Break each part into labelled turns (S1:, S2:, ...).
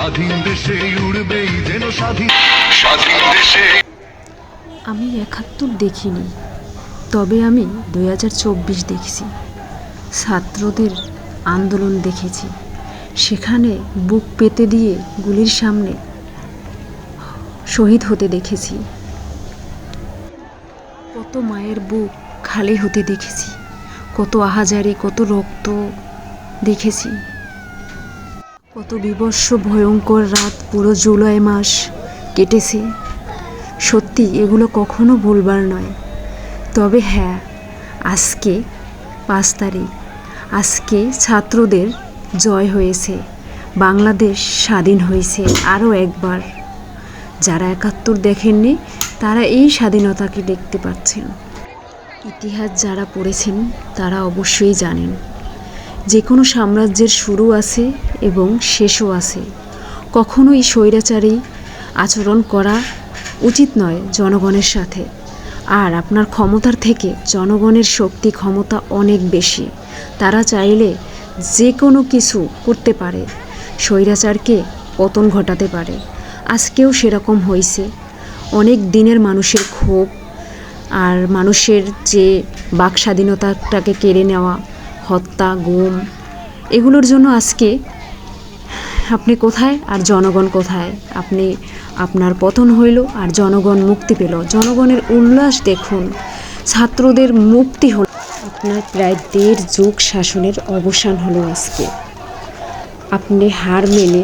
S1: স্বাধীন দেশে উড়বেই যেন স্বাধীন। স্বাধীন দেশে।
S2: আমি একাত্তর দেখিনি তবে আমি দুই হাজার চব্বিশ দেখেছি। ছাত্রদের আন্দোলন দেখেছি। সেখানে বুক পেতে দিয়ে গুলির সামনে শহীদ হতে দেখেছি। কত মায়ের বুক খালি হতে দেখেছি। কত আহাজারি কত রক্ত দেখেছি। কত বিবস্ব ভয়ঙ্কর রাত পুরো জুলাই মাস কেটেছে। সত্যি, এগুলো কখনো ভুলবার নয়। তবে হ্যাঁ আজকে পাঁচ তারিখ। আজকে ছাত্রদের জয় হয়েছে। বাংলাদেশ স্বাধীন হয়েছে আরও একবার। যারা একাত্তর দেখেননি, তারা এই স্বাধীনতাকে দেখতে পাচ্ছেন। ইতিহাস যারা পড়েছেন, তারা অবশ্যই জানেন। যে কোনো সাম্রাজ্যের শুরু আছে এবং শেষও আছে। কখনোই স্বৈরাচারী আচরণ করা উচিত নয় জনগণের সাথে। আর আপনার ক্ষমতার থেকে জনগণের শক্তি ক্ষমতা অনেক বেশি। তারা চাইলে যে কোনো কিছু করতে পারে। স্বৈরাচারকে পতন ঘটাতে পারে। আজকেও সেরকম হয়েছে অনেক দিনের মানুষের ক্ষোভ আর মানুষের যে বাক স্বাধীনতাটাকে কেড়ে নেওয়া হত্যা, গুম, এগুলোর জন্য আজকে আপনি কোথায় আর জনগণ কোথায়? আপনি, আপনার পতন হইল আর জনগণ মুক্তি পেল। জনগণের উল্লাস দেখুন, ছাত্রদের মুক্তি হল। আপনার প্রায় দেড় যুগ শাসনের অবসান হলো আজকে। আপনি হার মেনে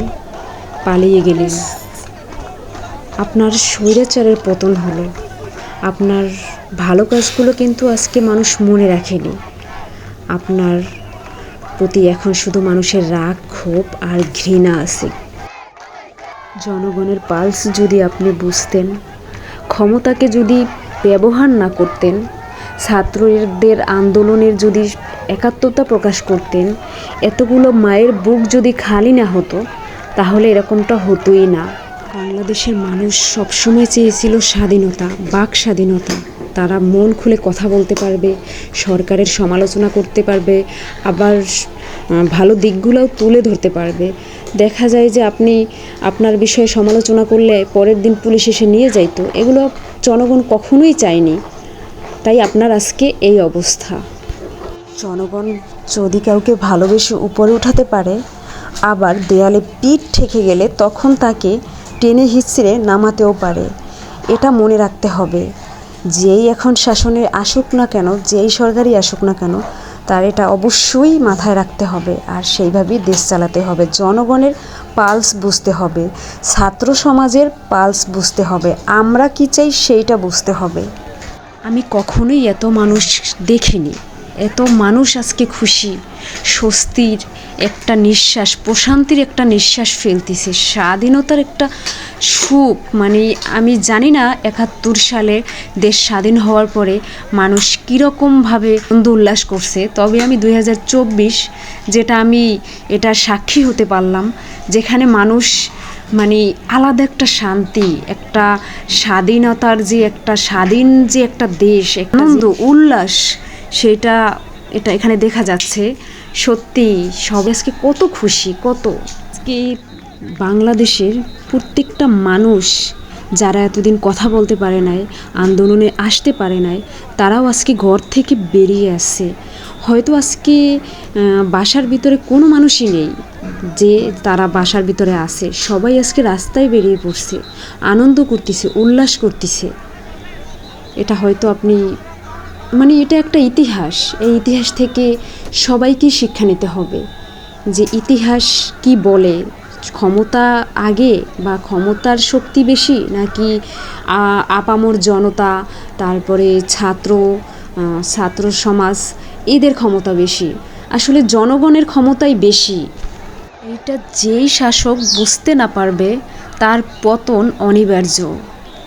S2: পালিয়ে গেলেন। আপনার স্বৈরাচারের পতন হলো। আপনার ভালো কাজগুলো কিন্তু আজকে মানুষ মনে রাখেনি। আপনার প্রতি এখন শুধু মানুষের রাগ, ক্ষোভ আর ঘৃণা আছে। জনগণের পালস যদি আপনি বুঝতেন, ক্ষমতাকে যদি ব্যবহার না করতেন, ছাত্রদের আন্দোলনের যদি একাত্মতা প্রকাশ করতেন, এতগুলো মায়ের বুক যদি খালি না হতো, তাহলে এরকমটা হতোই না। বাংলাদেশের মানুষ সবসময় চেয়েছিল স্বাধীনতা, বাক স্বাধীনতা। তারা মন খুলে কথা বলতে পারবে, সরকারের সমালোচনা করতে পারবে, আবার ভালো দিকগুলোও তুলে ধরতে পারবে। দেখা যায় যে আপনি আপনার বিষয়ে সমালোচনা করলে পরের দিন পুলিশ এসে নিয়ে যাইতো এগুলো জনগণ কখনোই চায়নি। তাই আপনার আজকে এই অবস্থা। জনগণ যদি কাউকে ভালোবেসে উপরে উঠাতে পারে, আবার দেয়ালে পিঠ ঠেকে গেলে তখন তাকে টেনে হিচড়ে নামাতেও পারে। এটা মনে রাখতে হবে, যেই এখন শাসনে আসুক না কেন, যেই সরকারই আসুক না কেন, তার এটা অবশ্যই মাথায় রাখতে হবে। আর সেইভাবেই দেশ চালাতে হবে। জনগণের পালস বুঝতে হবে, ছাত্র সমাজের পালস বুঝতে হবে। আমরা কি চাই সেইটা বুঝতে হবে। আমি কখনোই এত মানুষ দেখিনি। এত মানুষ আজকে খুশি। স্বস্তির একটা নিঃশ্বাস, প্রশান্তির একটা নিঃশ্বাস ফেলতেছে। স্বাধীনতার একটা সুখ মানে আমি জানি না একাত্তর সালে দেশ স্বাধীন হওয়ার পরে মানুষ কীরকমভাবে আনন্দ উল্লাস করছে। তবে আমি দু হাজার চব্বিশ যেটা আমি এটা সাক্ষী হতে পারলাম, যেখানে মানুষ মানে আলাদা একটা শান্তি, একটা স্বাধীনতার যে একটা স্বাধীন যে একটা দেশ আনন্দ, উল্লাস সেটা, এটা এখানে দেখা যাচ্ছে। সত্যি, সবাই আজকে কত খুশি, কত। আজকে বাংলাদেশের প্রত্যেকটা মানুষ যারা এতদিন কথা বলতে পারে নাই, আন্দোলনে আসতে পারে নাই, তারাও আজকে ঘর থেকে বেরিয়ে আসছে। হয়তো আজকে বাসার ভিতরে কোনো মানুষই নেই যে তারা বাসার ভিতরে আছে। সবাই আজকে রাস্তায় বেরিয়ে পড়ছে, আনন্দ করতেছে, উল্লাস করতেছে। এটা হয়তো আপনি মানে এটা একটা ইতিহাস। এই ইতিহাস থেকে সবাইকে শিক্ষা নিতে হবে যে ইতিহাস কি বলে? ক্ষমতা আগে বা ক্ষমতার শক্তি বেশি নাকি আপামর জনতা তারপরে ছাত্র ছাত্র সমাজ এদের ক্ষমতা বেশি। আসলে জনগণের ক্ষমতাই বেশি। এইটা যেই শাসক বুঝতে না পারবে তার পতন অনিবার্য।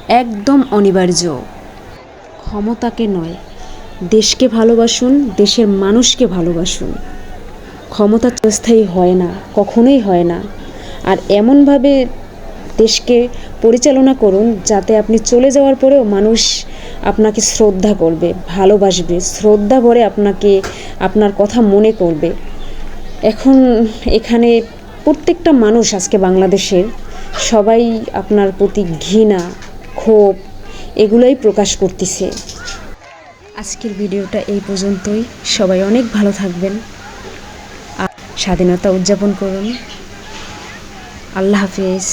S2: একদম অনিবার্য। ক্ষমতাকে নয় দেশকে ভালোবাসুন, দেশের মানুষকে ভালোবাসুন। ক্ষমতা চিরস্থায়ী হয় না, কখনোই হয় না। আর এমনভাবে দেশকে পরিচালনা করুন, যাতে আপনি চলে যাওয়ার পরেও মানুষ আপনাকে শ্রদ্ধা করবে, ভালোবাসবে। শ্রদ্ধা ভরে আপনাকে আপনার কথা মনে করবে। এখন এখানে প্রত্যেকটা মানুষ আজকে বাংলাদেশের, সবাই আপনার প্রতি ঘৃণা, ক্ষোভ, এগুলোই প্রকাশ করতেছে। আজকের ভিডিওটা এই পর্যন্তই। সবাই অনেক ভালো থাকবেন। আর স্বাধীনতা উদযাপন করুন। আল্লাহ হাফিজ।